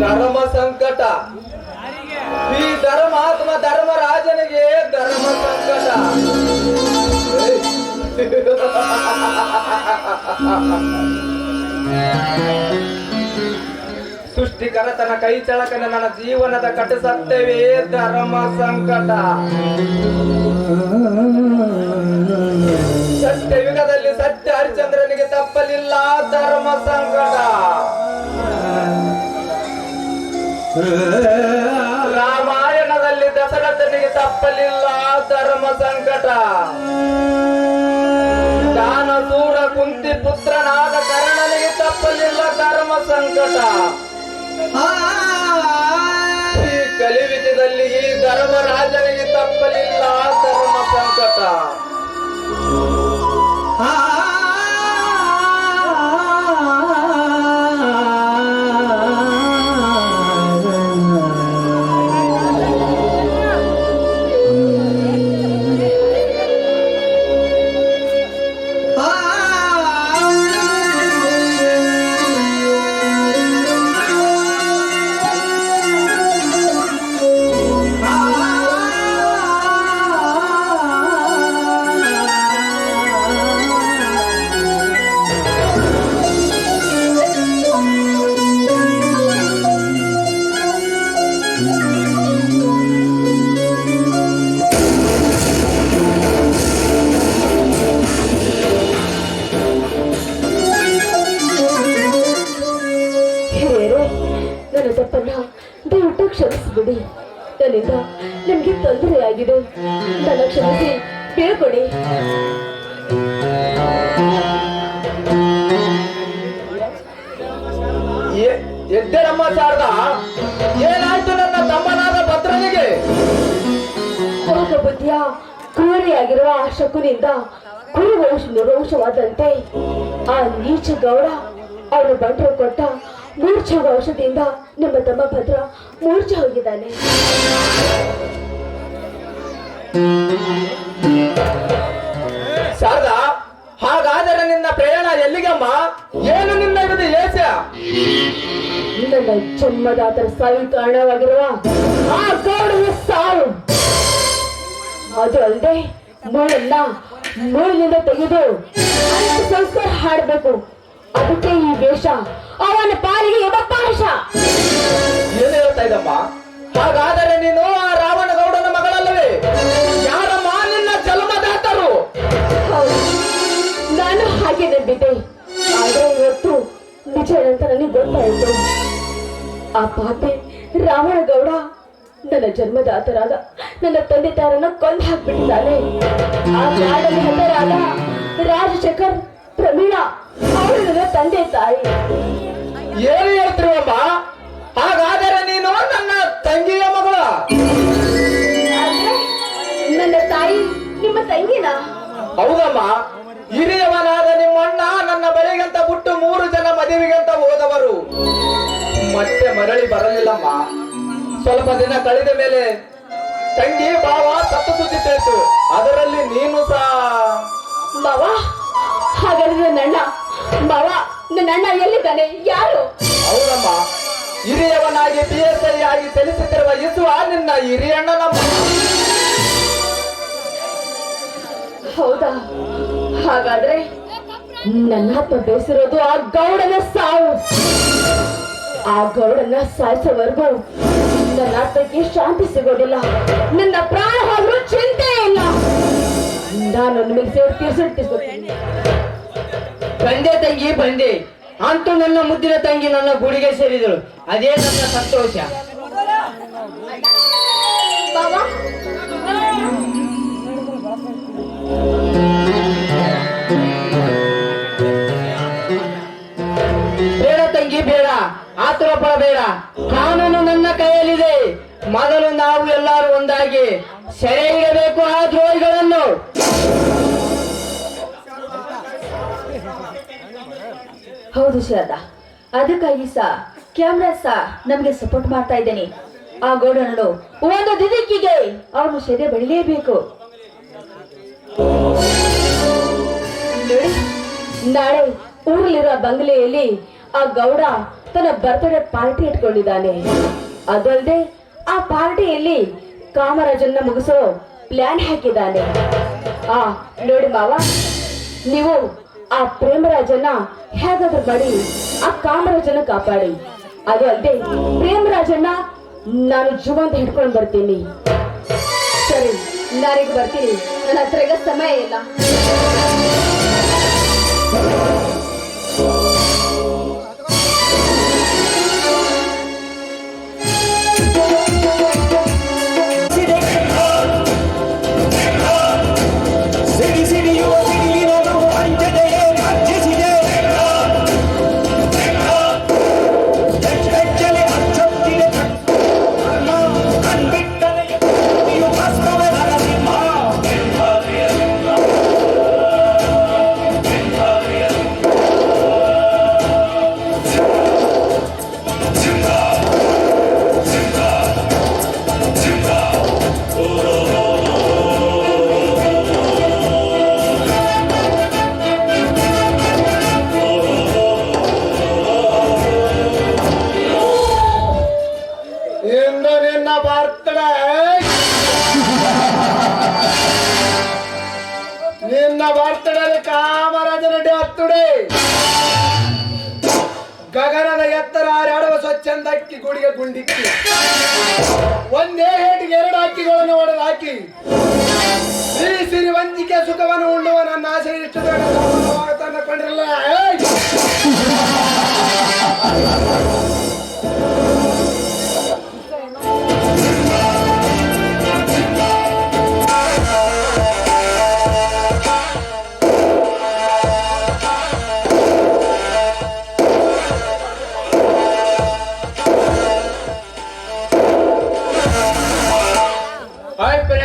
ಧರ್ಮ ಸಂಕಟ. ಈ ಧರ್ಮಾತ್ಮ ಧರ್ಮರಾಜನಿಗೆ ಧರ್ಮ ಸಂಕಟ. ಸೃಷ್ಟಿಕರತನ ಕೈ ಚಳಕನ ನನ್ನ ಜೀವನದ ಕಟ್ಟಿಸತ್ತೇವೆ ಧರ್ಮ ಸಂಕಟ. ಸತ್ಯಯುಗದಲ್ಲಿ ಸತ್ಯ ಹರಿಚಂದ್ರನಿಗೆ ತಪ್ಪಲಿಲ್ಲ ಧರ್ಮ ಸಂಕಟ. ರಾಮಾಯಣದಲ್ಲಿ ದಶರಥನಿಗೆ ತಪ್ಪಲಿಲ್ಲ ಧರ್ಮ ಸಂಕಟ. ದಾನಸೂರ ಕುಂತಿ ಪುತ್ರನಾದ ಕರ್ಣನಿಗೆ ತಪ್ಪಲಿಲ್ಲ ಧರ್ಮ ಸಂಕಟ. ಈ ಕಲಿವಿತದಲ್ಲಿ ಈ ಧರ್ಮರಾಜನಿಗೆ ನನ್ನ ತಪ್ಪನ್ನ ದಯವಿಟ್ಟು ಕ್ಷಮಿಸಿಬಿಡಿ. ನನ್ನಿಂದ ನಿಮ್ಗೆ ತೊಂದರೆಯಾಗಿದೆ ನನ್ನ ಕ್ಷಮಿಸಿ ಬೀಳ್ಕೊಡಿ ಎ- ಎದ್ದೇಳಮ್ಮ ಶಾರದ? ಏನಾಯ್ತು ನನ್ನ ತಮ್ಮನಾದ ಭದ್ರನಿಗೆ? ಬುದ್ಧಿಯ ಕ್ರೂರಿಯಾಗಿರುವ ಆ ಶಕುನಿಂದ ಕುರುವಂಶ ನಿರೋಷವಾದಂತೆ ಆ ನೀಚ ಗೌಡ ಅವರು ಬಂಟರು ಕೊಟ್ಟ ಮೂರ್ಛ ಔಷಧಿಯಿಂದ ನಮ್ಮ ತಮ್ಮ ಭದ್ರ ಮೂರ್ಛೆ ಹೋಗಿದ್ದಾನೆ. ಶಾರದ ಹಾಗಾದರೆ ನಿನ್ನ ಪ್ರಯಾಣ ಎಲ್ಲಿಗಮ್ಮ? ಏನು ನಿನ್ನ ಇರುವುದು ಏಸ ನನ್ನ ಜನ್ಮದಾತರ ಸಾವಿಗೆ ಕಾರಣವಾಗಿರುವ ಆ ಸಾವು. ಅದು ಅಲ್ಲದೆ ಮೂಳೆಲ್ಲ ಮೂಳಿನಿಂದ ತೆಗೆದು ಸಂಸ್ಕಾರ ಹಾಡಬೇಕು. ಅದಕ್ಕೆ ಈ ದೇಶ ಅವನ ಪಾಲಿಗೆ ಯಮಪಾಶ ಏನು ಹೇಳ್ತಾ ಇದ್ದಮ್ಮ ಹಾಗಾದರೆ ನೀನು ಆ ರಾವಣಗೌಡನ ಮಗಳಲ್ಲವೇ? ಯಾರಮ್ಮ ನಿನ್ನ ಜನ್ಮದಾತರು? ನಾನು ಹಾಗೆ ನಂಬಿದ್ದೆ ಆದ್ರೆ ಇವತ್ತು ನಿಜ ಅಂತ ನನಗೆ ಗೊತ್ತಾಯ್ತು. ಆ ಪಾಪೆ ರಾವಣಗೌಡ ನನ್ನ ಜನ್ಮದಾತರಾದ ನನ್ನ ತಂದೆ ತಾರನ್ನ ಕೊಂದು ಹಾಕ್ಬಿಟ್ಟಿದ್ದಾನೆ. ಆ ಕಾಡಲ್ಲಿ ಹತರಾದ ರಾಜಶೇಖರ್ ಪ್ರಮೀಳಾ ಅವರು ನನ್ನ ತಂದೆ ತಾಯಿ. ಏನು ಹೇಳ್ತಿರುವಮ್ಮ ಹಾಗಾದರೆ ನೀನು ನನ್ನ ತಂಗಿಯ ಮಗಳ? ನನ್ನ ತಾಯಿ ನಿಮ್ಮ ತಂಗಿನ? ಹೌದಮ್ಮ. ಹಿರಿಯವನಾದ ನಿಮ್ಮಣ್ಣ ನನ್ನ ಬಳಿಗಂತ ಬಿಟ್ಟು ಮೂರು ಜನ ಮದುವೆಗಂತ ಹೋದವರು. ಮತ್ತೆ ಮರಳಿ ಬರಲಿಲ್ಲಮ್ಮ. ಸ್ವಲ್ಪ ದಿನ ಕಳೆದ ಮೇಲೆ ತಂಗಿ ಭಾವ ಸತ್ತು ಸುದ್ದಿ ತಿಳಿತು. ಅದರಲ್ಲಿ ನೀನು ಸಹ ಮಾವ ಹಾಗಾದ್ರೆ ನನ್ನ ಅಣ್ಣ ಮಾವ ನನ್ನ ಅಣ್ಣ ಎಲ್ಲಿದ್ದಾನೆ? ಯಾರು? ಹೌದಮ್ಮ. ಹಿರಿಯವನಾಗಿ ಪಿ ಎಸ್ ಐ ಆಗಿ ಸಲ್ಲಿಸುತ್ತಿರುವ ಇಸುವ ನಿನ್ನ ಹಿರಿಯಣ್ಣನಮ್ಮ ಹೌದಾ? ಹಾಗಾದ್ರೆ ನನ್ನ ಆತ್ಮ ಬೇಸಿರೋದು ಆ ಗೌಡನ ಸಾವು. ಆ ಗೌಡನ ಸಾಯಿಸೋವರೆಗೂ ನನ್ನ ಆತ್ಮಕ್ಕೆ ಶಾಂತಿ ಸಿಗೋದಿಲ್ಲ. ನನ್ನ ಪ್ರಾಣ ಹೋದ್ರೂ ಚಿಂತೆ ಇಲ್ಲ. ನಾನು ನಿಮಗೆ ಸೇರಿ ತೀರ್ಸಿಟ್ಟಿಸ್ಕೊತೀನಿ ಬಂದೆ ತಂಗಿ ಬಂದೆ. ಅಂತೂ ನನ್ನ ಮುದ್ದಿನ ತಂಗಿ ನನ್ನ ಗುಡಿಗೆ ಸೇರಿದಳು. ಅದೇ ನನ್ನ ಸಂತೋಷ. ಬೇಡ ತಂಗಿ ಬೇಡ. ಆತುರ ಪಡಬೇಡ ಕಾನೂನು ನನ್ನ ಕೈಯಲ್ಲಿದೆ. ಮೊದಲು ನಾವು ಎಲ್ಲರೂ ಒಂದಾಗಿ ಸೆರೆ ಹೌದು ಅದ ಅದಕ್ಕಾಗಿ ಸಹ ಕ್ಯಾಮ್ರಾ ಸಹ ನಮ್ಗೆ ಸಪೋರ್ಟ್ ಮಾಡ್ತಾ ಇದ್ದೇನೆ. ಆ ಗೌಡನನ್ನು ಒಂದು ದಿನಕ್ಕಿಗೆ ಅವನು ಸೆರೆ ಬೆಳಿಲೇಬೇಕು. ನಾಳೆ ಊರಲ್ಲಿರೋ ಬಂಗ್ಲೆಯಲ್ಲಿ ಆ ಗೌಡ ತನ್ನ ಬರ್ತ್ಡೇ ಪಾರ್ಟಿ ಇಟ್ಕೊಂಡಿದ್ದಾನೆ. ಅದಲ್ಲದೆ ಆ ಪಾರ್ಟಿಯಲ್ಲಿ ಕಾಮರಾಜನ್ನ ಮುಗಿಸೋ ಪ್ಲಾನ್ ಹಾಕಿದ್ದಾನೆ. ಆ, ನೋಡಿ ಮಾವ, ನೀವು ಆ ಪ್ರೇಮರಾಜನ್ನ ಹೇಗಾದ್ರೂ ಮಾಡಿ, ಆ ಕಾಮರಾಜನ ಕಾಪಾಡಿ. ಅದು ಅಲ್ಲದೆ ಪ್ರೇಮರಾಜನ್ನ ನಾನು ಜೀವಂತ ಹಿಡ್ಕೊಂಡು ಬರ್ತೀನಿ. ಸರಿ, ನಾನೀಗ ಬರ್ತೀನಿ. ನನ್ನ ಹತ್ರ ಸಮಯ ಇಲ್ಲ. ಸ್ವಚ್ಛಂದಕ್ಕಿ ಗುಡಿಗೆ ಗುಂಡಿಕ್ಕಿ. ಒಂದೇ ಹೇಟಿಗೆ ಎರಡು ಹಕ್ಕಿಗಳನ್ನು ಹೊಡೆದು ಹಾಕಿ. ಸಿರಿ ಸಿರಿ ವಂಚಿಕೆ ಸುಖವನ್ನು ಉಣ್ಣುವ ನನ್ನ ಆಸೆ ಇಷ್ಟು ತನ್ನ ತಂದುಕೊಂಡಿರಲ್ಲ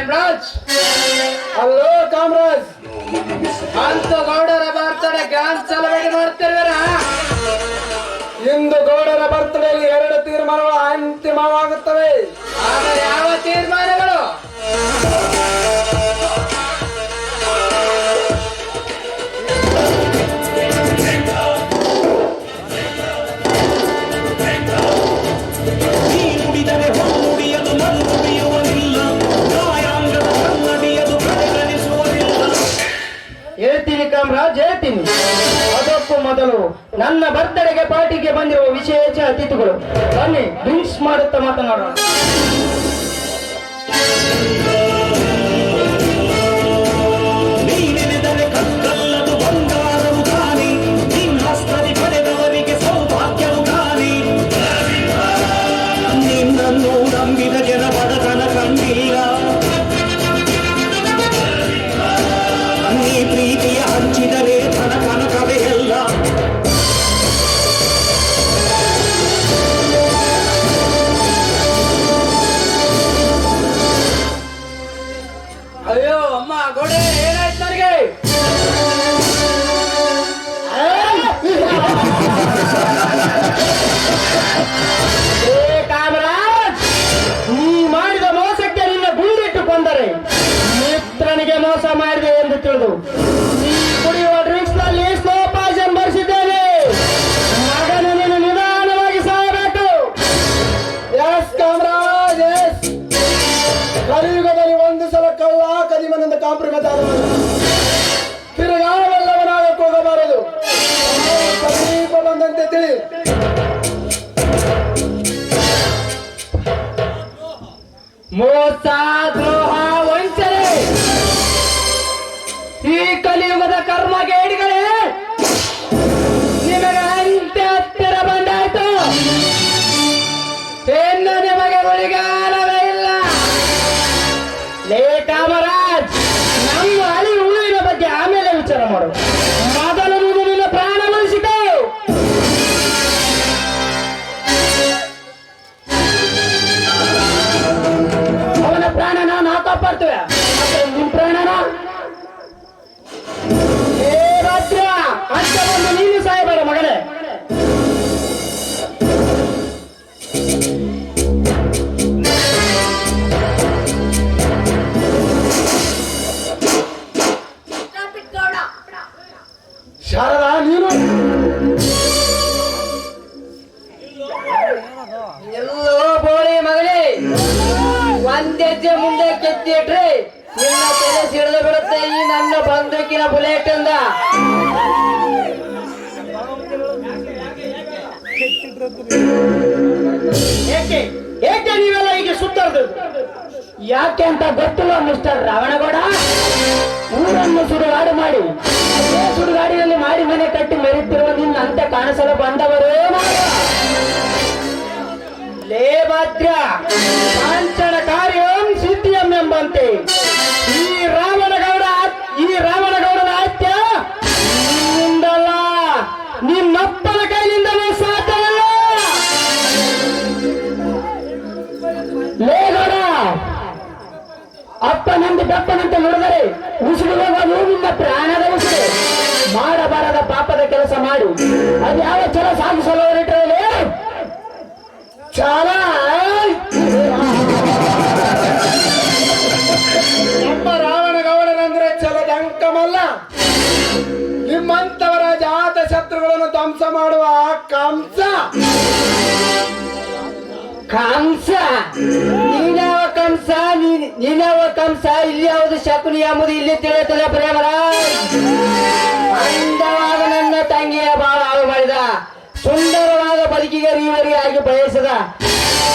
ಪ್ರೇಮ್ರಾಜ್ ಅಲ್ಲೋ ಕಾಮರಾಜ್, ಅಂತ ಗೌಡರ ಬರ್ತಡೆ ಗ್ಯಾಂಗ್ ಸೆಲೆಬ್ರೇಟ್ ಮಾಡ್ತಿರ್ವರ ಇಂದು ಗೌಡರ ಬರ್ತಡೆಯಲ್ಲಿ ಎರಡು ತೀರ್ಮಾನಗಳು ಅಂತಿಮವಾಗುತ್ತವೆ. ನನ್ನ ಬರ್ತಡೆಗೆ ಪಾರ್ಟಿಗೆ ಬಂದಿರುವ ವಿಶೇಷ ಅತಿಥಿಗಳು ಬನ್ನಿ ಡ್ರಿಂಕ್ಸ್ ಮಾಡುತ್ತಾ ಮಾತನಾಡೋಣ. అమ్మ గోడే ఏనాయి ಬಂದಂತೆ ತಿಳಿ ಮೋಸ ದ್ರೋಹ ವಂಚನೆ ಈ ಕಲಿಯುಗದ ಕರ್ಮ ಗೇಡಿಗಳೇ ನಿಮಗೆ ಅಂತ್ಯ ಹತ್ತಿರ ಬಂದಾಯ್ತು. ಇನ್ನು ನಿಮಗೆ ಉಳಿಗಾಲವೇ ಇಲ್ಲ. ಲೇ ಕಾಮರಾಜ್ ಬಿಡುತ್ತೆ ಈ ನನ್ನ ಬಂದೂಕಿನ ಬುಲೆಟ್ ಇಂದ ಏಕೆ? ಏಕೆ ನೀವೆಲ್ಲ ಈಗ ಸುತ್ತರ್ದು ಯಾಕೆ ಅಂತ ಗೊತ್ತಿಲ್ಲ ಮಿಸ್ಟರ್ ರಾವಣಗೌಡ. ಊರನ್ನು ಸುಡುಗಾಡು ಮಾಡಿ ಸುಡುಗಾಡಿನಲ್ಲಿ ಮಾಡಿ ಮನೆ ಕಟ್ಟಿ ಮೆರೆಯುತ್ತಿರುವ ನಿನ್ನ ಅಂತ ಕಾಣಿಸಲು ಬಂದವರು. ಲೇ ಭದ್ರ ಕಾಂಚನ ದಪ್ಪನಂತೆ ನೋಡಿದರೆ ಉಸಿರು ಹೋಗೋದು ನಿನ್ನ ಪ್ರಾಣದ ಉಸಿರು. ಮಾಡಬಾರದ ಪಾಪದ ಕೆಲಸ ಮಾಡು. ಅದು ಯಾವ ಛಲ ಸಾಗಿಸಲು ಹೊರಟಿರಲಿ? ಛಲ. ನಮ್ಮ ರಾವಣಗೌಡನಂದ್ರೆ ಛಲದ ಅಂಕಮಲ್ಲ. ನಿಮ್ಮಂತವರ ಜಾತ ಶತ್ರುಗಳನ್ನು ಧ್ವಂಸ ಮಾಡುವ ಕಂಸ ಕಂಸ ಕಂಸ ನೀನವ ಕಂಸ ಇಲ್ಲಿ ಯಾವುದು ಶಕುನಿ ಎಂಬುದು ಇಲ್ಲಿ ತಿಳಿಯುತ್ತದೆ ಪ್ರೇಮರ ಅಂದವಾದ ನನ್ನ ತಂಗಿಯ ಬಾಳ ಹಾಳು ಮಾಡಿದ. ಸುಂದರವಾದ ಬದುಕಿಗೆ ರೀವರಿಯಾಗಿ ಬಯಸಿದ.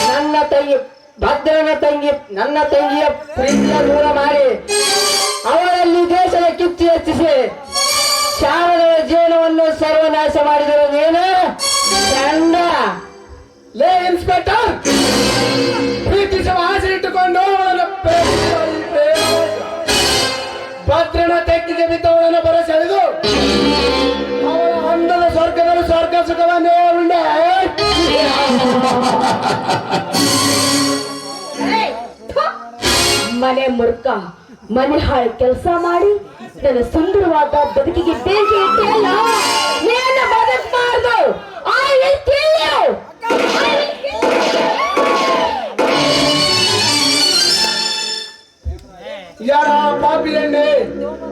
ನನ್ನ ತಂಗಿ, ಭದ್ರನ ತಂಗಿ, ನನ್ನ ತಂಗಿಯ ಪ್ರೀತಿಯ ದೂರ ಮಾಡಿ ಅವರಲ್ಲಿ ದೇಶದ ಕಿಚ್ಚು ಹೆಚ್ಚಿಸಿ ಶಾರದರ ಜೀವನವನ್ನು ಸರ್ವನಾಶ ಮಾಡಿದರು ನೀನು. ಲೇ, ಇನ್ಸ್ಪೆಕ್ಟರ್. ತೆಕ್ಕಿಗೆ ಬಿದ್ದವಳನ್ನು ಬರಸೆಳೆದು ಅವಳ ಅಂದದ ಸ್ವರ್ಗದಲ್ಲಿ ಸ್ವರ್ಗ ಸುಖವನ್ನೇ ಉಂಡೆ ಮನೆ ಮುರ್ಕ, ಮನೆ ಹಾಳು ಕೆಲಸ ಮಾಡಿ, ನನ್ನ ಸುಂದರವಾದ ಬದುಕಿಗೆ ಬೇಡಿಕೆ ಇಟ್ಟಿಲ್ಲ ನೀನು ಯಾರ ಪಾಪಿ ಎಣ್ಣೆ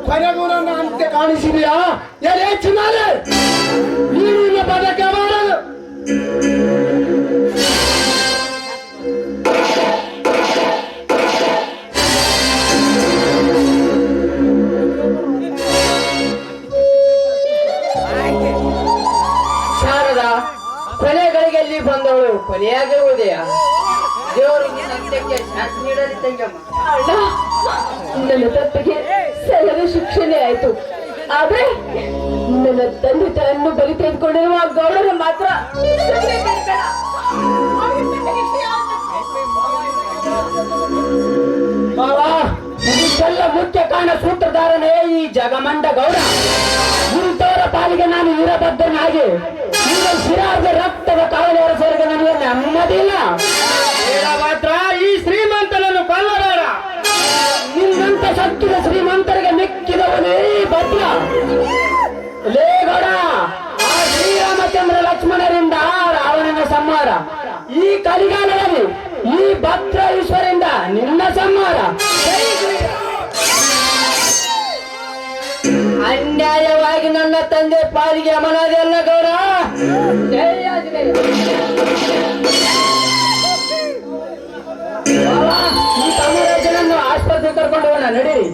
ಕೊನೆಗೂ ನನ್ನ ಅಂತ್ಯ ಕಾಣಿಸಿದೆಯಾ? ಎಲೆ ಚಿನ್ನಾಲೆ ನೀನು ಶಾರದಾ ಬದುಕಬಾರದು ಶಾರದ, ಕೊನೆಗಳಿಗೆಲ್ಲಿ ಬಂದವಳು? ದೇವರು ನಿನ್ನ ಅಂತ್ಯಕ್ಕೆ ಶಾಂತಿ ನೀಡಲಿ ತಂಗಮ್ಮ ಅಣ್ಣ ನನ್ನ ತಪ್ಪಿಗೆ ಸಲದ ಶಿಕ್ಷಣೆ ಆಯ್ತು. ಆದ್ರೆ ನನ್ನ ತಂದೆ ತಾಯನ್ನು ಬಲಿ ತೆಗೆದುಕೊಂಡಿರುವ ಗೌಡರ ಮಾತ್ರ ಇದಕ್ಕೆಲ್ಲ ಮುಖ್ಯ ಕಾರಣ ಸೂತ್ರಧಾರನೇ ಈ ಜಗಮಂಡ ಗೌಡ. ಇಂಥವರ ಪಾಲಿಗೆ ನಾನು ವೀರಭದ್ರನಾಗಿ. ಈಗ ಶಿರಾದ ರಕ್ತದ ಕಾವಲಿಯರ ಸ್ವರ್ಗ ನನಗೆ ನೆಮ್ಮದಿಲ್ಲ ವೀರಭದ್ರ ಈ ಶ್ರೀಮಂತನನ್ನು ಕೊಲ್ಲಬೇಡ. ನಿನ್ನಂತ ಸತ್ತಿದ ಶ್ರೀಮಂತರಿಗೆ ಮಿಕ್ಕಿದವನೇ ಭದ್ರ. ಲೇಗಡ ಆ ಶ್ರೀರಾಮಚಂದ್ರ ಲಕ್ಷ್ಮಣರಿಂದ ರಾವಣನ ಸಂಹಾರ. ಈ ಕಲಿಗಾಲದಲ್ಲಿ ಈ ಭದ್ರ ಈಶ್ವರಿಂದ ನಿನ್ನ ಸಂಹಾರ. ಅನ್ಯಾಯವಾಗಿ ನನ್ನ ತಂದೆ ಪಾಲಿಗೆ ಅಮನಾದೆ ಅಲ್ಲ ಗೌಡ ಜಯ. ಕರ್ಕೊಂಡು ಹೋಗೋಣ ನಡೀರಿ.